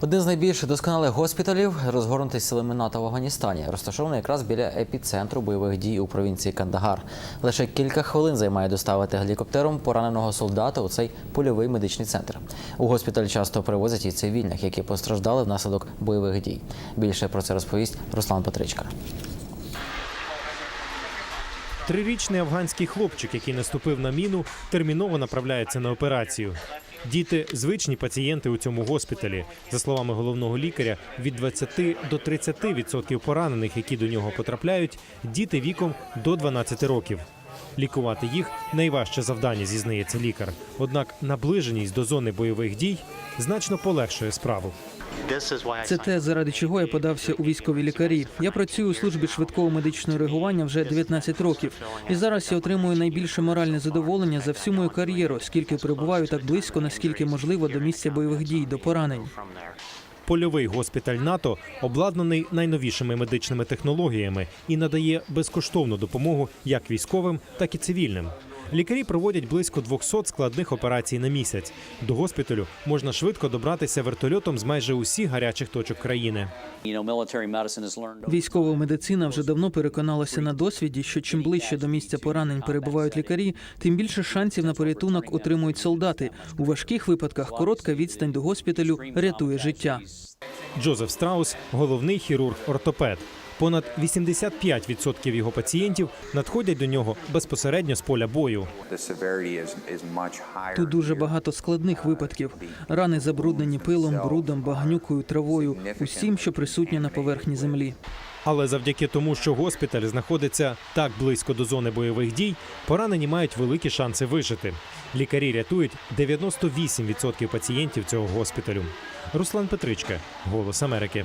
Один з найбільш досконалих госпіталів розгорнутий силами НАТО в Афганістані, розташований якраз біля епіцентру бойових дій у провінції Кандагар. Лише кілька хвилин займає доставити гелікоптером пораненого солдата у цей польовий медичний центр. У госпіталь часто привозять і цивільних, які постраждали внаслідок бойових дій. Більше про це розповість Руслан Петричка. Трирічний афганський хлопчик, який наступив на міну, терміново направляється на операцію. Діти звичні пацієнти у цьому госпіталі. За словами головного лікаря, від 20 до 30% поранених, які до нього потрапляють, діти віком до 12 років. Лікувати їх найважче завдання, зізнається лікар. Однак наближеність до зони бойових дій значно полегшує справу. Це те, заради чого я подався у військові лікарі. Я працюю у службі швидкого медичного реагування вже 19 років. І зараз я отримую найбільше моральне задоволення за всю мою кар'єру, скільки перебуваю так близько, наскільки можливо, до місця бойових дій, до поранень. Польовий госпіталь НАТО обладнаний найновішими медичними технологіями і надає безкоштовну допомогу як військовим, так і цивільним. Лікарі проводять близько 200 складних операцій на місяць. До госпіталю можна швидко добратися вертольотом з майже усіх гарячих точок країни. Військова медицина вже давно переконалася на досвіді, що чим ближче до місця поранень перебувають лікарі, тим більше шансів на порятунок отримують солдати. У важких випадках коротка відстань до госпіталю рятує життя. Джозеф Страус головний хірург-ортопед. Понад 85% його пацієнтів надходять до нього безпосередньо з поля бою. Тут дуже багато складних випадків. Рани забруднені пилом, брудом, багнюкою, травою, усім, що присутнє на поверхні землі. Але завдяки тому, що госпіталь знаходиться так близько до зони бойових дій, поранені мають великі шанси вижити. Лікарі рятують 98% пацієнтів цього госпіталю. Руслан Петричка, Голос Америки.